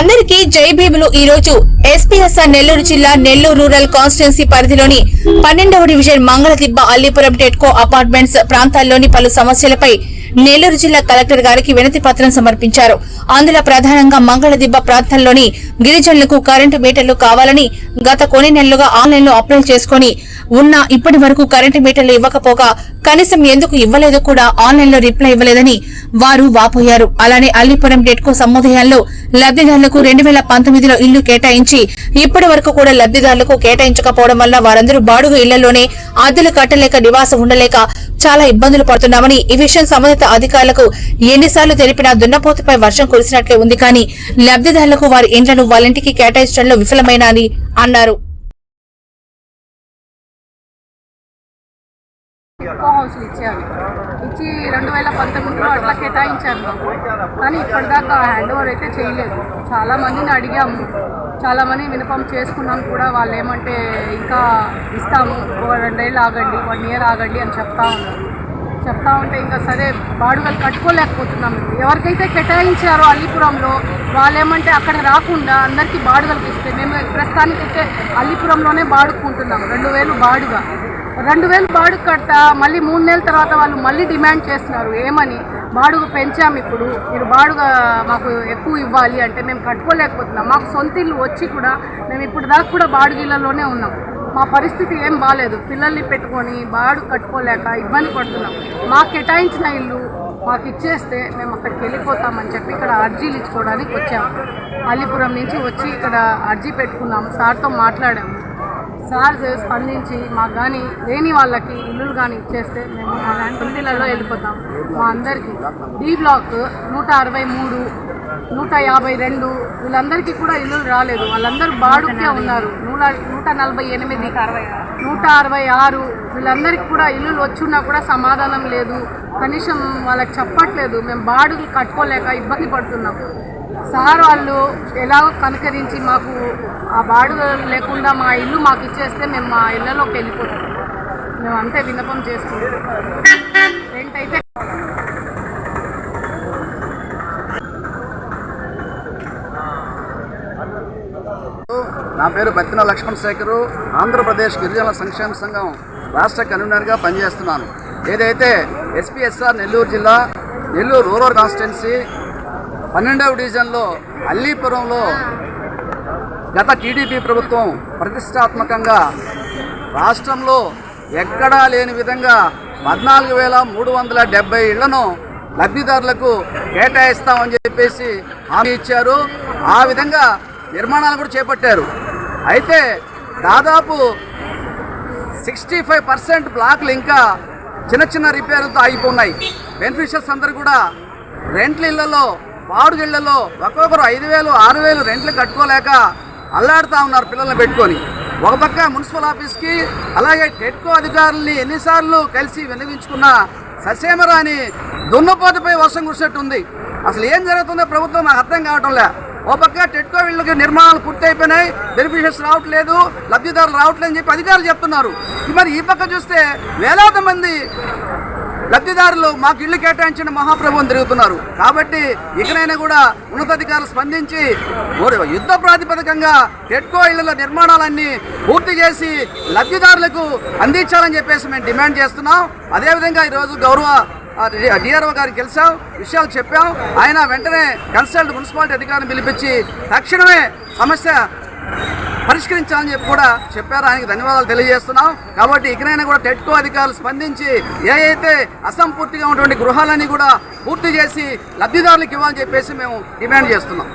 అందరికీ జై భీములు. ఈ రోజు ఎస్పీఎస్ఆర్ నెల్లూరు జిల్లా నెల్లూరు రూరల్ కాన్స్టిట్యున్సీ పరిధిలోని పన్నెండవ డివిజన్ మంగళదిబ్బ అల్లీపురం టెట్కో అపార్ట్మెంట్స్ ప్రాంతాల్లోని పలు సమస్యలపై నెల్లూరు జిల్లా కలెక్టర్ గారికి వినతి పత్రం సమర్పించారు. అందులో ప్రధానంగా మంగళదిబ్బ ప్రాంతంలోని గిరిజనులకు కరెంటు మీటర్లు కావాలని గత కొన్ని నెలలుగా ఆన్లైన్లో అప్లై చేసుకుని ఉన్న ఇప్పటి వరకు కరెంటు మీటర్లు ఇవ్వకపోగా కనీసం ఎందుకు ఇవ్వలేదో కూడా ఆన్లైన్లో రిప్లై ఇవ్వలేదని వారు వాపోయారు. అలానే అల్లిపురం డెట్కో సముదాయాల్లో లబ్దిదారులకు రెండు వేల పంతొమ్మిదిలో ఇల్లు కేటాయించి ఇప్పటి వరకు కూడా లబ్దిదారులకు కేటాయించకపోవడం వల్ల వారందరూ బాడుగు ఇళ్ళలోనే అద్దెలు కట్టలేక నివాసం ఉండలేక చాలా ఇబ్బందులు పడుతున్నామని ఈ విషయం సంబంధిత అధికారులకు ఎన్నిసార్లు తెలిపినా దున్నపోతుపై వర్షం కురిసినట్లే ఉంది కానీ లబ్దిదారులకు వారి ఇండ్లను వాళ్ళింటికి కేటాయించడంలో విఫలమైనని అన్నారు. కో హౌస్లు ఇచ్చారు. ఇచ్చి రెండు వేల పంతొమ్మిదిలో అట్లా కేటాయించారు. కానీ ఇప్పటిదాకా హ్యాండ్ ఓవర్ అయితే చేయలేదు. చాలా మందిని అడిగాము. చాలా మంది వినపం చేసుకున్నాం కూడా. వాళ్ళు ఏమంటే ఇంకా ఇస్తాము. ఓ రెండేళ్ళు ఆగండి. వన్ ఇయర్ ఆగండి అని చెప్తా ఉన్నారు. చెప్తా ఉంటే ఇంకా సరే బాడుగలు కట్టుకోలేకపోతున్నాం ఎవరికైతే కేటాయించారో అల్లిపురంలో వాళ్ళు ఏమంటే అక్కడ రాకుండా అందరికీ బాడుగలు ఇస్తే మేము ప్రస్తుతానికైతే అల్లిపురంలోనే బాడుకుంటున్నాం రెండు వేలు బాడుగా. రెండు వేలు బాడుగు కడతా మళ్ళీ మూడు నెలల తర్వాత వాళ్ళు మళ్ళీ డిమాండ్ చేస్తున్నారు. ఏమని? బాడుగు పెంచాము ఇప్పుడు. మీరు బాడుగ మాకు ఎక్కువ ఇవ్వాలి అంటే మేము కట్టుకోలేకపోతున్నాం. మాకు సొంత ఇల్లు వచ్చి కూడా మేము ఇప్పుడు దాకా కూడా బాడుగిళ్ళలోనే ఉన్నాం. మా పరిస్థితి ఏం బాగాలేదు పిల్లల్ని పెట్టుకొని బాడు కట్టుకోలేక ఇబ్బంది పడుతున్నాం. మాకు కేటాయించిన ఇల్లు మాకు ఇచ్చేస్తే మేము అక్కడికి వెళ్ళిపోతామని చెప్పి ఇక్కడ అర్జీలు ఇచ్చుకోవడానికి వచ్చాము అలీపురం నుంచి వచ్చి ఇక్కడ అర్జీ పెట్టుకున్నాము. సార్తో మాట్లాడాము. సార్ స్పందించి మాకు కానీ లేని వాళ్ళకి ఇల్లులు కానీ ఇచ్చేస్తే మేము మా వెళ్ళిపోతాం. మా అందరికీ. డి బ్లాక్ నూట అరవై మూడు నూట యాభై రెండు వీళ్ళందరికీ కూడా ఇల్లులు రాలేదు. వాళ్ళందరూ బాడుకే ఉన్నారు. నూట నూట నలభై ఎనిమిది నూట అరవై ఆరు వీళ్ళందరికీ కూడా ఇల్లులు వచ్చున్నా కూడా సమాధానం లేదు. కనీసం వాళ్ళకి చెప్పట్లేదు. మేము బాడులు కట్టుకోలేక ఇబ్బంది పడుతున్నాం. సార్ వాళ్ళు ఎలాగో కనుకరించి మాకు ఆ బాడు లేకుండా మా ఇల్లు మాకు ఇచ్చేస్తే మేము మా ఇళ్ళలోకి వెళ్ళిపోతాం. మేము అంతే విన్నపం చేసుకుంటాం. రెంట్ అయితే నా పేరు బత్తిన లక్ష్మణ్ శేఖరు ఆంధ్రప్రదేశ్ గిరిజనుల సంక్షేమ సంఘం రాష్ట్ర కన్వీనర్గా పనిచేస్తున్నాను. ఏదైతే ఎస్పీఎస్ఆర్ నెల్లూరు జిల్లా నెల్లూరు రూరల్ కాన్స్టిట్యున్సీ పన్నెండవ డివిజన్లో అల్లీపురంలో గత టీడీపీ ప్రభుత్వం ప్రతిష్టాత్మకంగా రాష్ట్రంలో ఎక్కడా లేని విధంగా పద్నాలుగు వేల మూడు వందల డెబ్బై ఇళ్ళను లబ్ధిదారులకు కేటాయిస్తామని చెప్పేసి హామీ ఇచ్చారు. ఆ విధంగా నిర్మాణాలు కూడా చేపట్టారు. అయితే దాదాపు సిక్స్టీ ఫైవ్ పర్సెంట్ బ్లాక్లు ఇంకా చిన్న చిన్న రిపేర్లతో ఆగిపోన్నాయి. బెనిఫిషియర్స్ అందరూ కూడా రెంట్ల ఇళ్ళలో మామిడిగిళ్ళలో ఒక్కొక్కరు ఐదు వేలు ఆరు వేలు రెంట్లు కట్టుకోలేక అల్లాడుతూ ఉన్నారు పిల్లల్ని పెట్టుకొని. ఒక పక్క మున్సిపల్ ఆఫీస్కి అలాగే టెట్కో అధికారుల్ని ఎన్నిసార్లు కలిసి విన్నవించుకున్నా ససేమరాని దున్నపోతపై వర్షం కురిసినట్టుంది అసలు ఏం జరుగుతుందో ప్రభుత్వం నాకు అర్థం కావటంలే ఓ పక్క టెట్కో వీళ్ళకి నిర్మాణాలు పూర్తి అయిపోయినాయి బెనిఫిషియర్స్ రావట్లేదు లబ్ధిదారులు రావట్లేదు అని చెప్పి అధికారులు చెప్తున్నారు. మరి ఈ పక్క చూస్తే వేలాది మంది లబ్ధిదారులు మాకు ఇల్లు కేటాయించిన మహాప్రభువుని తిరుగుతున్నారు. కాబట్టి ఇకనైనా కూడా ఉన్నతాధికారులు స్పందించి యుద్ధ ప్రాతిపదికంగా టెట్కో ఇళ్ళ నిర్మాణాలన్నీ పూర్తి చేసి లబ్ధిదారులకు అందించాలని చెప్పేసి మేము డిమాండ్ చేస్తున్నాం. అదేవిధంగా ఈరోజు గౌరవ డిఆర్ఓ గారికి కలిసాం విషయాలు చెప్పాం. ఆయన వెంటనే కన్సల్ట్ మున్సిపాలిటీ అధికారిని పిలిపించి తక్షణమే సమస్య పరిష్కరించాలని చెప్పి కూడా చెప్పారు. ఆయనకి ధన్యవాదాలు తెలియజేస్తున్నాం. కాబట్టి ఇకనైనా కూడా టెట్కో అధికారులు స్పందించి ఏ అయితే అసంపూర్తిగా ఉన్నటువంటి గృహాలన్నీ కూడా పూర్తి చేసి లబ్ధిదారులకు ఇవ్వాలని చెప్పేసి మేము డిమాండ్ చేస్తున్నాం.